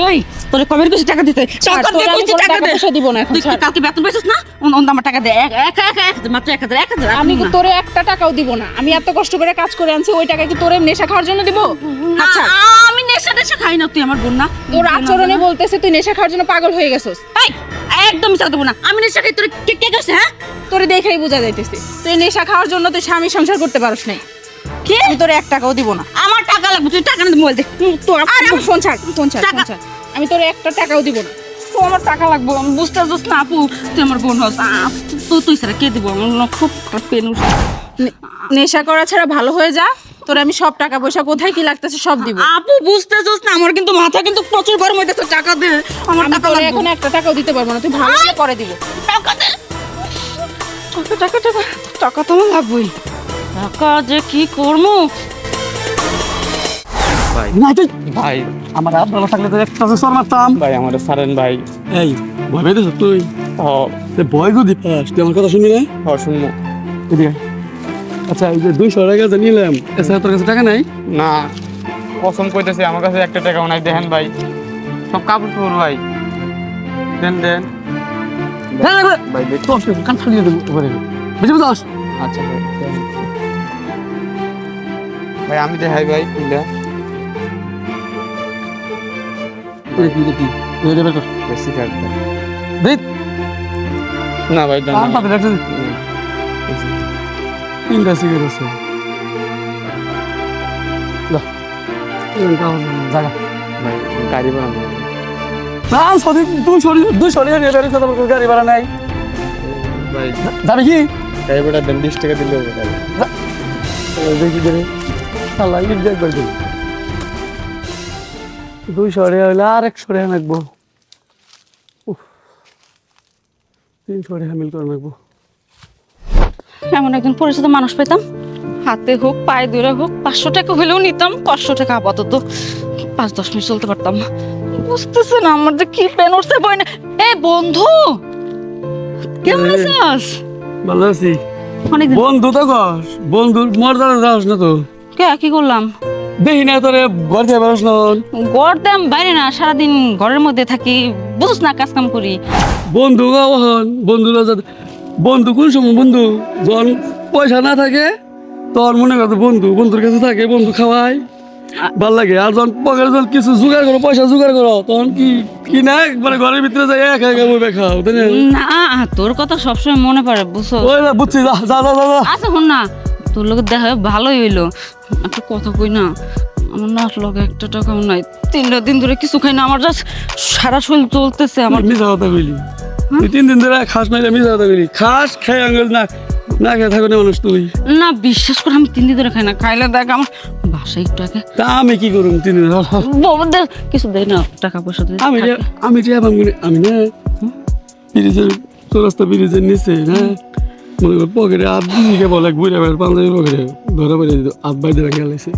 এই তোরে কবের কিছু টাকা দিতে? টাকা দে আমি টাকা দে। পয়সা দিব না এখন, তুই কালকে বেতন পাইছিস না? অন আমার টাকা দে। এক এক এক মাত্র এক হাজার এক হাজার আমি কি তোরে একটা টাকাও দিব না। আমি এত কষ্ট করে কাজ করে আনছি ওই টাকা কি তোরে নেশা খাওয়ার জন্য দিব? আচ্ছা। আমি নেশা টেশা খাই না তুই আমার বোন না। তোর আচরণে বলতেছে তুই নেশা খাওয়ার জন্য পাগল হয়ে গেছস। এই একদম দেবো না। আমি নেশা খাই তোর কে কে গেছে হ্যাঁ? তোরে দেখেই বোঝা যাইতেছে। তুই নেশা খাওয়ার জন্য তুই স্বামী সংসার করতে পারস নাই। কি? আমি তোরে এক টাকাও দিব না। আমার টাকা লাগবে তুই টাকা না মোবাইল দে তোর আরে ফোন ছাড় ফোন ছাড় ফোন ছাড়। আমি তোরে একটা টাকাও দিব না। তো আমার টাকা লাগবে আমি বুঝতে পারছিস না আপু। তুই আমার বোন হস তুই কে দিব? আমার খুব পেন নেশা করা ছাড়া ভালো হয়ে যা। তোরে আমি সব টাকা পয়সা কোথায় কি লাগতেছে সব দিব। আপু বুঝতে পারছিস না আমার কিন্তু মাথা কিন্তু প্রচুর গরম হইতেছে টাকা দে। আমার টাকা লাগবে। এখন একটা টাকাও দিতে পারব না তুই ভালো করে দিব। টাকা দে। টাকা টাকা টাকা টাকা তো আমার লাগবেই। টাকা যে কি করব? ভাই। না তুই ভাই। আমার হাত ভালো থাকলে তো একটা সর মারতাম ভাই আমার সারেন ভাই। এই ভয় পেয়েছিস তুই? ও ভয় যদি পাস তুই আমার কথা শুনবি না? ও শুনব। এদিকে। আচ্ছা এই যে দুইশো টাকা যে নিলাম এছাড়া তোর কাছে টাকা নাই? না। কসম কইতেছি আমার কাছে একটা টাকাও নাই। দেখেন ভাই। সব কাপড় চোপড় ভাই। দেন দেন। হ্যাঁ ভাই। তোর কান ফালিয়ে দেবো বুঝে বুঝাস? আচ্ছা ভাই। ভাই আমি দেখাই ভাই দেখ না ভাই তিনটা সিগারেট আছে। জায়গা ভাই গাড়ি বানাবো না সরি নিয়ে বেরিয়ে কথা বলছিস, গাড়ি ভাড়া নাই। ভাই কি? গাড়ি ভাড়া দেন বিশ টাকা দিলে হবে ভাই এই দেখি দেখি আল্লাহ ইট দেখ। বলছি দুই সরে হইলে আর এক সরে নাকবো তিন সরে হামিল করে নাকবো এমন একজন পরিচিত মানুষ পেতাম। হাতে হোক পায়ে ধরে হোক পাঁচশো টাকা হলেও নিতাম পাঁচশো টাকা আপাতত। পাঁচ দশ মিনিট চলতে পারতাম বুঝতেছে না আমার যে কি পেন উঠছে বই না এ বন্ধু কেমন আছিস? ভালো আছি। অনেকদিন বন্ধু তো কস বন্ধুর মর্যাদা যাস না তো। কে কি করলাম? দেখি না তোরে ঘর থেকে বেরোস না গড়তাম বাইরে না সারাদিন ঘরের মধ্যে থাকি বুঝছ না কাজ কাম করি। বন্ধু হন বন্ধুরা বন্ধু কোন সময় বন্ধু? যখন পয়সা না থাকে তোর মনে করতো বন্ধু বন্ধুর কাছে থাকে বন্ধু খাওয়াই ভালো লাগে। আর যখন পকেটে যখন কিছু জোগাড় করো পয়সা জোগাড় করো তখন কি কি না মানে ঘরের ভিতরে যাই একা একা বই খাও তাই না? তোর কথা সবসময় মনে পড়ে বুঝছ? ওই না, বুঝছি যা যা যা যা, আচ্ছা শোন না তোর লোকের দেখা ভালোই হইল। একটা কথা কই না আমার না লগে একটা টাকাও নাই। তিনটা দিন ধরে কিছু খাই না আমার জাস্ট সারা শরীর চলতেছে আমার মিশা কথা কইলি। তুই তিন দিন ধরে খাস নাই মিশা কথা কইলি। খাস খাই আঙ্গুল না না খেয়ে থাকো না মানুষ তুই না বিশ্বাস করে আমি তিন দিন ধরে খাই না। খাইলে দেখ আমার বাসায় একটু আগে। তা আমি কি করুম তিন দিন বাবা দেখ, কিছু দেয় না টাকা পয়সা দিয়ে আমি আমি যে আমি আমি না ব্রিজের চৌরাস্তা ব্রিজের নিচে না মনে কর পকেটে আধ দিকে বলে বুড়ে বের পাঞ্জাবি পকেটে ধরে বেড়ে দিত আধ বাই দিয়ে গেলাইছে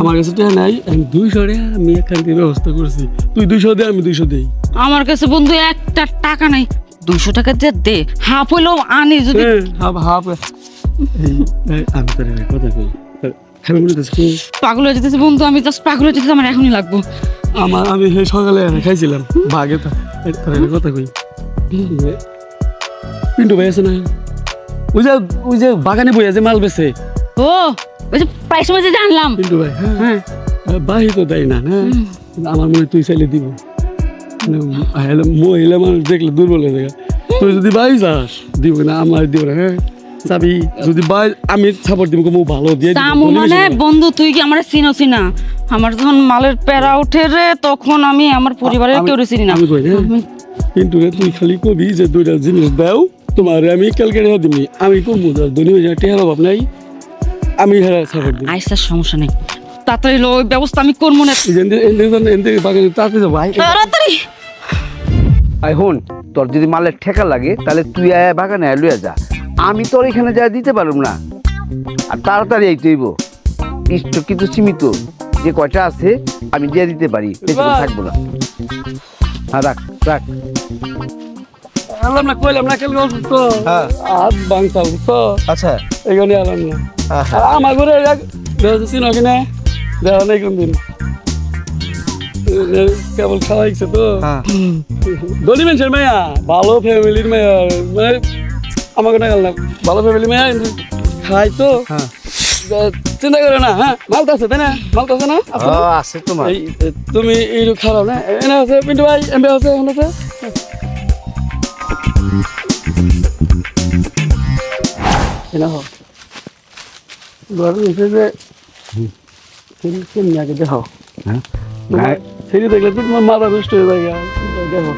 আমার কাছে টাকা নাই আমি দুইশো টাকা আমি এখান থেকে ব্যবস্থা করছি। তুই দুইশো দে আমি দুইশো দেই। আমার কাছে বন্ধু একটা টাকা নাই দুইশো টাকা দিয়ে দে। হাফ হইলেও আনি যদি হ্যাঁ, হাফ হাফ। আমি তোর কথা কই। আমি পাগল হয়ে যেতেছে বন্ধু আমি জাস্ট পাগল হয়ে যেতেছে আমার এখনই লাগবো। আমার আমি সেই সকালে খাইছিলাম বাঘে তো। তোর কথা কই। পিন্টু ভাই আছে না? ওই যে ওই যে বাগানে বইয়া যে মাল বেছে ও ওই যে প্রায় সময় যে জানলাম। পিন্টু ভাই হ্যাঁ। হ্যাঁ। বাহি তো দেয় না হ্যাঁ। আমার মনে তুই চাইলে দিব। মহিলা মানুষ দেখলে দুর্বল হয়ে যায় তুই যদি বাই যাস দিব না আমার দিব না হ্যাঁ যাবি যদি বাই আমি সাপোর্ট দিব কমু ভালো দিয়ে দিব, মানে বন্ধু তুই কি আমার চিনো চিনা আমার যখন মালের প্যারা উঠে রে তখন আমি আমার পরিবারের কেউ চিনি না হ্যাঁ কিন্তু রে তুই খালি কবি যে দুইটা জিনিস দাও তোমার আমি কালকে রেখে দিবি আমি কমু যার দুনি হয়ে যায় টেহার অভাব নাই আমি হেরা সাপোর্ট দিই আইসার সমস্যা নেই তাড়াতাড়ি লো ব্যবস্থা আমি করব না তাড়াতাড়ি আই হন তোর যদি মালের ঠেকা লাগে তাহলে তুই আয় বাগানে আয় লইয়া যা। আমি তোর এখানে যা দিতে পারব না। আর তাড়াতাড়ি আইতে হইব। ইষ্ট কিন্তু সীমিত। যে কয়টা আছে আমি দিয়ে দিতে পারি। বেশিক্ষণ থাকব না। হ্যাঁ রাখ রাখ। আলাম না কইলাম হ্যাঁ। হাত বাংতাম তো। আচ্ছা। এখানে আলাম না। আমার ঘরে এক দেহ চিনো কিনা? দেহ নেই কোন দিন কেবল খাওয়াইছে তো ধনী মানুষের মেয়া ভালো ফ্যামিলির মেয়া মানে আমাকে না গেল না ভালো ফ্যামিলি মেয়া খাই তো। হ্যাঁ। চিন্তা করে না হ্যাঁ মালটা আছে তাই না? মালটা আছে না? আছে তোমার। তুমি এইটু খারাপ না এনে আছে পিন্টু ভাই এমবি আছে এখানে আছে। এনে হোক ঘরে এসে যে কেমনি আগে দেখো হ্যাঁ। গায়ে- দেখলে তো তোমার মাথা নষ্ট হয়ে যায় দেখো।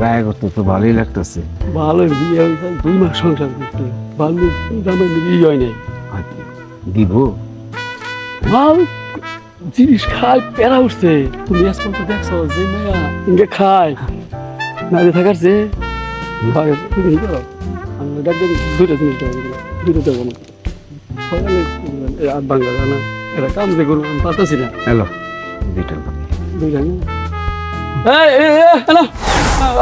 গায়ে করতে তো ভালোই লাগতেছে। ভালো বিয়ে হয়েছে দুই মাস সংসার করতে। ভালো দামের বিয়ে হয় নাই। দিব? ভালো জিনিস খায় প্যারা উঠছে। তুমি আজ পর্যন্ত দেখছ যে মায়া ইনকে খায়। না থাকার যে ভাগে তুমি কি করো। আমি ডাক দিন জিনিস দেবো দুইটা দেবো সকালে বাংলা না এটা কাম যে করব আমি পারতেছি না। হ্যালো দুইটা দুইটা না এই এই এই, না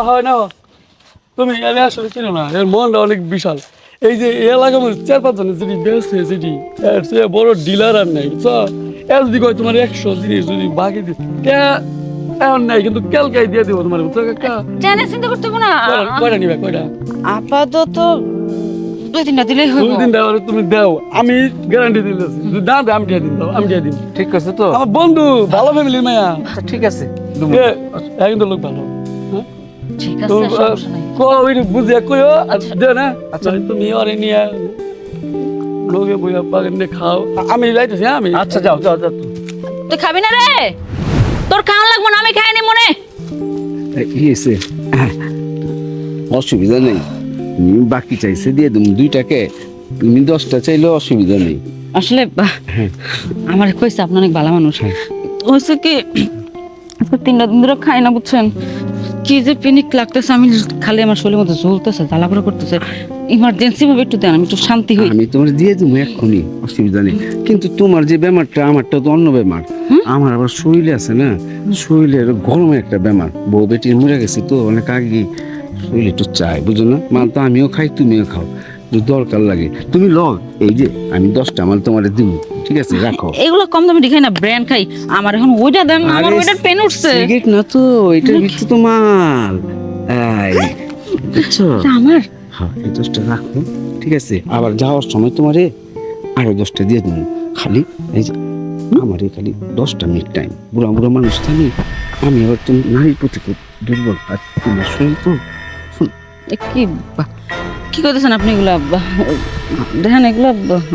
হয় না। তুমি আমি আসলে চিনো না এর মনটা অনেক বিশাল। এই যে এলাকা মধ্যে চার পাঁচজনের যেটি বেসছে যেটি চেয়ে বড় ডিলার আর নাই বুঝছ এর যদি কয় তোমার একশো জিনিস যদি বাকি দিস কে এমন নাই কিন্তু ক্যালকাই দিয়ে দিব তোমার বুঝছ কাকা চিন্তা করতে না। কয়টা- কয়টা নিবে কয়টা? আপাতত দুই তিনটা দিলেই হইব। দুই তুমি দাও আমি গ্যারান্টি দিতেছি। যদি না দেয় আমি দিয়ে দিন দাও আমি দিয়ে দিন ঠিক আছে তো? আমার বন্ধু ভালো ফ্যামিলির মায়া। আচ্ছা ঠিক আছে। এ, এ কিন্তু লোক ভালো। হ্যাঁ? ঠিক আছে সমস্যা নাই। কো ওই কইও আর দে না। আচ্ছা। তুমি ওরে নিয়ে লোকে বইয়া বাগান নিয়ে খাও। আমি যাইতেছি হ্যাঁ আমি। আচ্ছা যাও যাও যাও। তুই খাবি না রে? তোর খাওয়া লাগবো না আমি খাইনি মনে ইয়েছে অসুবিধা নেই। বাকি চাইছে দিয়ে তুমি দুইটাকে। তুমি দশটা চাইলে অসুবিধা নেই। আসলে বাহ, আমার কইছে আপনি অনেক ভালো মানুষ। হয়েছে কি আজকে তিনটা দিন ধরে খাই না বুঝছেন? কি যে পিনিক লাগতেছে আমি খালি আমার শরীরের মধ্যে ঝুলতেছে জ্বালাপড়া করতেছে। ইমার্জেন্সি ভাবে একটু দেন আমি একটু শান্তি হই। আমি তোমার দিয়ে দেবো এক্ষুনি অসুবিধা নেই। কিন্তু তোমার যে বেমারটা আমারটা তো অন্য বেমার। আমার আবার শরীরে আছে না শরীরের গরমে একটা বেমার। বউ বেটির মরে গেছে তো অনেক আগে শরীরে একটু চাই বুঝো না? মাল তো আমিও খাই তুমিও খাও। দরকার লাগে। তুমি লগ এই যে আমি দশটা মাল তোমার দিব ঠিক আছে? রাখো। এগুলো কম দামে খাই না ব্র্যান্ড খাই। আমার এখন ওইটা দেন আমার ওইটার পেন উঠছে। সিগারেট না তো এটার ভিতরে তো মাল। এই বুঝছ? আমার? হ্যাঁ এই দশটা রাখো ঠিক আছে? আবার যাওয়ার সময় তোমারে আরও দশটা দিয়ে দেবো। খালি এই যে আমার খালি দশটা মিনিট টাইম বুড়া বুড়া মানুষ আমি আমি আবার তুমি নারীর প্রতি খুব দুর্বল আর তোমার শরীর তো কি কি করতেছেন আপনি এগুলা? দেখেন এগুলা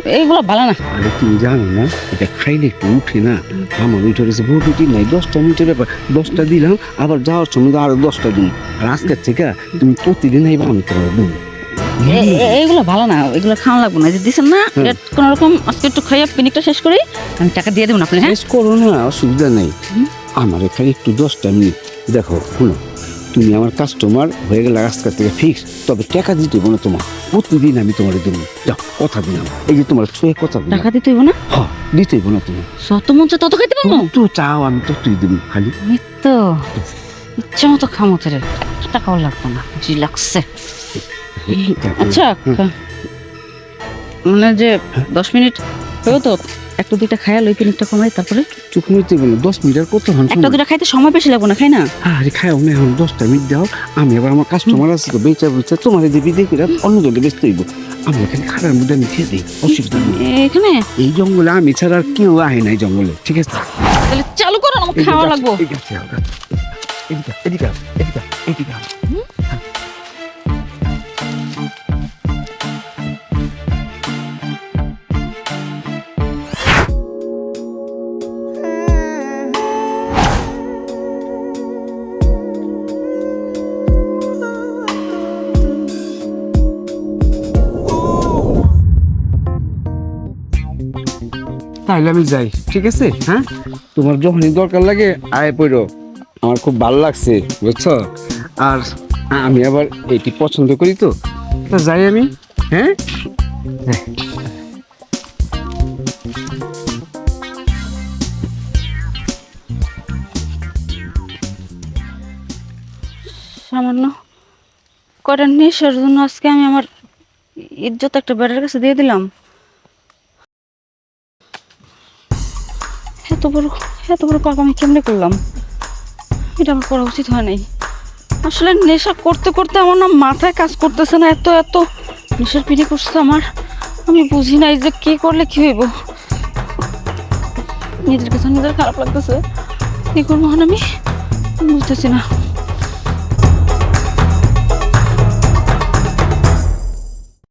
এইগুলা ভালো না। আরে তুমি জানো না এটা খাইলে একটু উঠে না। আমার উঠে গেছে বহু রুটি নাই দশটা মিনিটের ব্যাপার। দশটা দিলাম আবার যাওয়ার সময় আরও দশটা দিন। আর আজকের থেকে তুমি প্রতিদিন আইবা আমি তোমার দিন এ- এ- এইগুলো ভালো না এগুলো খাওয়া লাগবে না। যে দিছেন না এটা কোন রকম আজকে একটু খাইয়া পিনিকটা শেষ করি আমি টাকা দিয়ে দেবো না আপনি হ্যাঁ? শেষ করো না অসুবিধা নেই। আমার এখানে একটু দশটা মিনিট দেখো শুনো। তুমি আমার কাস্টমার হয়ে গেলে আজকের থেকে ফিক্স তবে টাকা দিতে হবে না তোমার প্রতিদিন আমি তোমার দেবো যাও কথা দিলাম এই যে তোমার ছুঁয়ে কথা দিলাম টাকা দিতে হইব না? হ্যাঁ দিতে হবে না তুমি যত মন চায় তত খাইতে পারব? তো চাও আমি তো তুই দেবো খালি। তো ইচ্ছা মতো খামো তোরে। টাকাও লাগবে না জি লাগছে। আচ্ছা মানে যে দশ মিনিট হয়েও তো? একটা দুইটা খাইয়া লই পিনিকটা কমাই তারপরে? হবে না দশ মিনিট আর কত হন একটা দুইটা খাইতে সময় বেশি লাগবে না খাই না? আরে খাও না এখন দশটা মিনিট দাও আমি আবার আমার কাস্টমার আছে তো বেচা বেচা তোমার দেবী দেখি অন্য জলে ব্যস্ত হইব। আমি এখানে খারাপ মধ্যে আমি খেয়ে দিই অসুবিধা নেই। এখানে? এই জঙ্গলে আমি ছাড়া আর কেউ আহে নাই জঙ্গলে ঠিক আছে? তাহলে চালু করো আমার খাওয়া লাগবো। এদিকে এদিকে এদিকে এদিকে তাহলে আমি যাই ঠিক আছে? হ্যাঁ? তোমার যখনই দরকার লাগে আয় পড়ো। আমার খুব ভালো লাগছে বুঝছ? আর আমি আবার এটি পছন্দ করি তো। তা যাই আমি। হ্যাঁ? সামান্য কয়টা নেশার জন্য আজকে আমি আমার ইজ্জত একটা বেড়ার কাছে দিয়ে দিলাম। এত বড় এত বড় পাপ আমি কেমনে করলাম? এটা আমার করা উচিত হয় নাই। আসলে নেশা করতে করতে আমার না মাথায় কাজ করতেছে না, এত এত নেশার পিড়ি করছে আমার। আমি বুঝি নাই যে কি করলে কি হইব। নিজের কাছে নিজের খারাপ লাগতেছে। কি করব আমি? বুঝতেছি না।